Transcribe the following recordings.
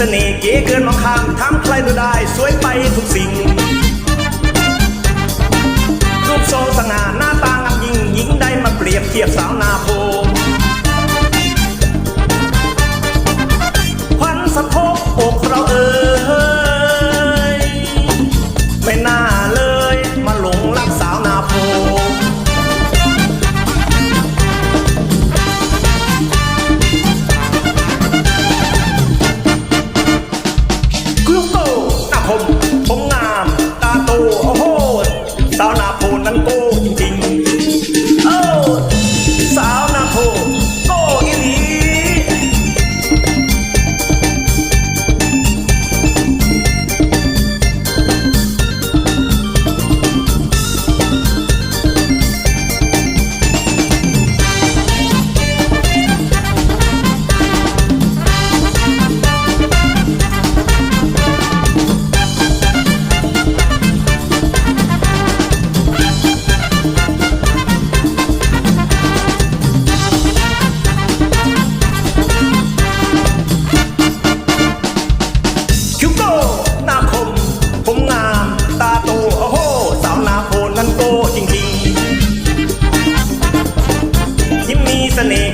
เสน่ห์เก๋เกินมองข้ามทำใครดูได้สวยไปทุกสิ่ง รูปโซสง่าหน้าตางามยิ่งหญิงได้มาเปรียบเทียบสาวนา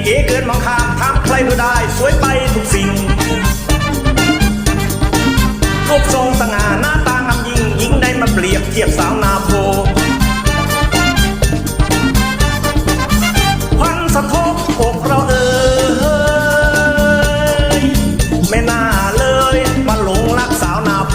เก๋เกินมองข้ามถามใครก็ได้ สวยไปทุกสิ่ง รูปทรงสง่าหน้าตางามยิ่งหญิงได้มาเปรียบเทียบสาวนาโพควันสะทกอกเราเอ่ยไม่น่าเลยมาหลงรักสาวนาโพ